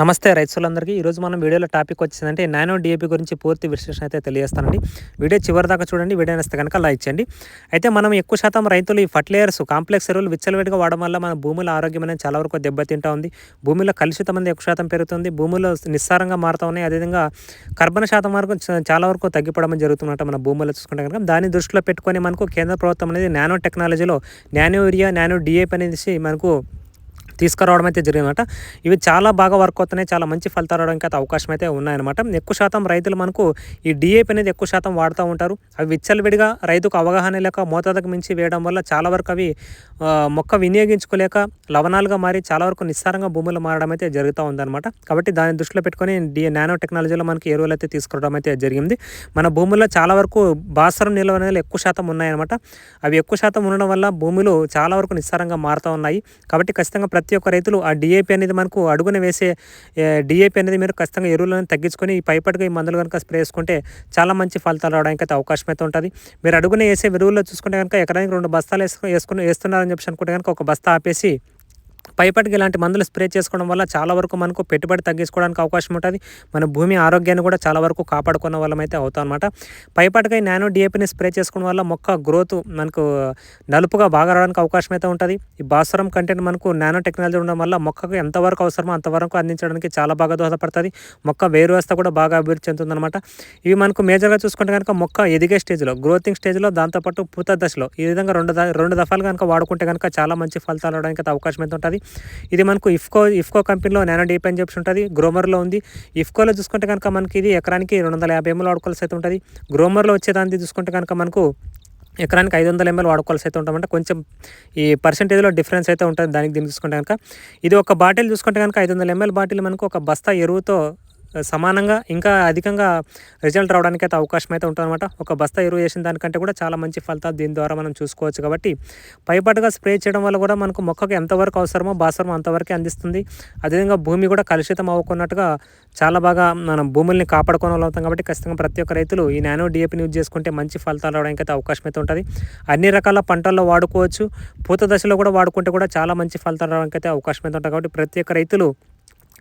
నమస్తే రైతులందరికీ. ఈరోజు మనం వీడియోలో టాపిక్ వచ్చిందంటే నానో డిఏపి గురించి పూర్తి విశ్లేషణ అయితే తెలియజేస్తానండి. వీడియో చివరి దాకా చూడండి వీడియో నేస్తే కనుక లైక్ చేయండి. అయితే మనం ఎక్కువ శాతం రైతులు ఈ ఫర్టిలైజర్స్ కాంప్లెక్స్ ఎరువులు విచ్చలవిడిగా వాడడం వల్ల మన భూముల ఆరోగ్యం అనేది చాలా వరకు దెబ్బతింటా ఉంది. భూమిలో కలుషితం అనేది ఎక్కువ శాతం పెరుగుతుంది. భూములు నిస్సారంగా మారుతూ ఉన్నాయి. అదేవిధంగా కర్బన శాతం వరకు చాలా వరకు తగ్గిపోవడం జరుగుతుందన్నమాట మన భూములు చూసుకుంటే కనుక. దాన్ని దృష్టిలో పెట్టుకొని మనకు కేంద్ర ప్రభుత్వం అనేది నానో టెక్నాలజీలో నానో యూరియా నానో డిఏపి అనేది మనకు తీసుకురావడం అయితే జరిగిందన్నమాట ఇవి చాలా బాగా వర్క్ అవుతున్నాయి. చాలా మంచి ఫలితాలు రావడానికి అయితే అవకాశం అయితే ఉన్నాయన్నమాట. ఎక్కువ శాతం రైతులు మనకు ఈ డిఏపి అనేది ఎక్కువ శాతం వాడుతూ ఉంటారు. అవి విచ్చలవిడిగా రైతుకు అవగాహన లేక మోతాదుకు మించి వేయడం వల్ల చాలా వరకు అవి మొక్క వినియోగించుకోలేక లవణాలుగా మారి చాలా వరకు నిస్సారంగా భూములు మారడం అయితే జరుగుతూ ఉందన్నమాట. కాబట్టి దాన్ని దృష్టిలో పెట్టుకొని డి నానో టెక్నాలజీలో మనకి ఎరువులు అయితే తీసుకురావడం అయితే జరిగింది. మన భూముల్లో చాలా వరకు బాసరం నిల్వ అనేది ఎక్కువ శాతం ఉన్నాయన్నమాట. అవి ఎక్కువ శాతం ఉండడం వల్ల భూములు చాలా వరకు నిస్సారంగా మారుతూ ఉన్నాయి. కాబట్టి ఖచ్చితంగా ప్రతి ప్రతి ఒక్క రైతులు ఆ డిఏపి అనేది మనకు అడుగున వేసే డిఏపి అనేది మీరు ఖచ్చితంగా ఎరువులను తగ్గించుకొని ఈ పైపట్టుగా ఈ మందులు కనుక స్ప్రే చేసుకుంటే చాలా మంచి ఫలితాలు రావడానికి అయితే అవకాశం అయితే ఉంటుంది. మీరు అడుగున వేసే ఎరువుల్లో చూసుకుంటే కనుక ఎకరానికి రెండు బస్తాలు వేసుకుని వేసుకుని వేస్తున్నారని చెప్పి అనుకుంటే కనుక ఒక బస్తా ఆపేసి పైపటికి ఇలాంటి మందులు స్ప్రే చేసుకోవడం వల్ల చాలా వరకు మనకు పెట్టుబడి తగ్గించుకోవడానికి అవకాశం ఉంటుంది. మన భూమి ఆరోగ్యాన్ని కూడా చాలా వరకు కాపాడుకున్న వాళ్ళమైతే అయితే అవుతాం అనమాట పైపటికి నానో డిఏపిని స్ప్రే చేసుకోవడం వల్ల మొక్క గ్రోత్ మనకు నలుపుగా బాగా రావడానికి అవకాశం అయితే ఉంటుంది. ఈ భాస్వరం కంటెంట్ మనకు నానో టెక్నాలజీ ఉండడం వల్ల మొక్కకు ఎంతవరకు అవసరమో అంతవరకు అందించడానికి చాలా బాగా దోహదపడుతుంది. మొక్క వేరు వ్యవస్థ కూడా బాగా అభివృద్ధి చెందుతుందన్నమాట ఇవి మనకు మేజర్గా చూసుకుంటే కనుక మొక్క ఎదిగే స్టేజ్లో గ్రోతింగ్ స్టేజ్లో దాంతోపాటు పూత దశలో ఈ విధంగా రెండు రెండు దఫాలు కనుక వాడుకుంటే కనుక చాలా మంచి ఫలితాలు రావడానికి అవకాశం అయితే ఉంటుంది. ఇది మనకు ఇఫ్కో ఇఫ్కో కంపెనీలో నానో డీప్ అని చెప్పి ఉంటుంది. గ్రోమర్లో ఉంది. ఇఫ్కోలో చూసుకుంటే కనుక మనకి ఇది ఎకరానికి రెండు వందల యాభై ఎంఎల్ వాడుకోవాల్సి అయితే ఉంటుంది. గ్రోమర్లో వచ్చేదాన్ని చూసుకుంటే కనుక మనకు ఎకరానికి ఐదు వందల ఎంఎల్ వాడుకోవాల్సి అయితే ఉంటామంటే కొంచెం ఈ పర్సెంటేజ్లో డిఫరెన్స్ అయితే ఉంటుంది దానికి దీన్ని చూసుకుంటే కనుక. ఇది ఒక బాటిల్ చూసుకుంటే కనుక ఐదు వందల ఎంఎల్ బాటిల్ మనకు ఒక బస్తా ఎరువుతో సమానంగా ఇంకా అధికంగా రిజల్ట్ రావడానికి అయితే అవకాశం అయితే ఉంటుందన్నమాట. ఒక బస్తా ఎరువు చేసిన దానికంటే కూడా చాలా మంచి ఫలితాలు దీని ద్వారా మనం చూసుకోవచ్చు కాబట్టి పైపాటుగా స్ప్రే చేయడం వల్ల కూడా మనకు మొక్కకు ఎంతవరకు అవసరమో భాస్వరం అంతవరకే అందిస్తుంది. అదేవిధంగా భూమి కూడా కలుషితం అవ్వకున్నట్టుగా చాలా బాగా మనం భూముల్ని కాపాడుకోవడం అవుతాం కాబట్టి ఖచ్చితంగా ప్రతి ఒక్క రైతులు ఈ నానో డిఏపిని యూజ్ చేసుకుంటే మంచి ఫలితాలు రావడానికి అయితే అవకాశం అయితే ఉంటుంది. అన్ని రకాల పంటల్లో వాడుకోవచ్చు. పూత దశలో కూడా వాడుకుంటే కూడా చాలా మంచి ఫలితాలు రావడానికి అయితే అవకాశం అయితే ఉంటుంది కాబట్టి ప్రతి ఒక్క రైతులు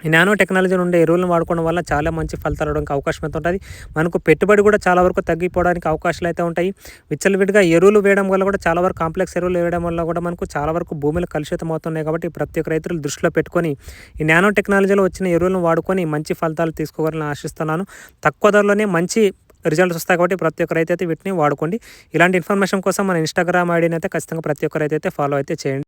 ఈ నానో టెక్నాలజీ నుండి ఎరువులను వాడుకోవడం వల్ల చాలా మంచి ఫలితాలు అవడానికి అవకాశం అయితే ఉంటుంది. మనకు పెట్టుబడి కూడా చాలా వరకు తగ్గిపోవడానికి అవకాశాలు అయితే ఉంటాయి. విచ్చలవిడిగా ఎరువులు వేయడం వల్ల కూడా చాలా వరకు కాంప్లెక్స్ ఎరువులు వేయడం వల్ల కూడా మనకు చాలా వరకు భూములు కలుషితం అవుతున్నాయి కాబట్టి ప్రతి ఒక్క రైతులు దృష్టిలో పెట్టుకొని ఈ నానో టెక్నాలజీలో వచ్చిన ఎరువులను వాడుకొని మంచి ఫలితాలు తీసుకోవాలని ఆశిస్తున్నాను. తక్కువ ధరలోనే మంచి రిజల్ట్స్ వస్తాయి కాబట్టి ప్రతి ఒక్క రైతు అయితే వీటిని వాడుకోండి. ఇలాంటి ఇన్ఫర్మేషన్ కోసం మన ఇన్స్టాగ్రామ్ ఐడిని అయితే ఖచ్చితంగా ప్రతి ఒక్క రైతు అయితే ఫాలో అయితే చేయండి.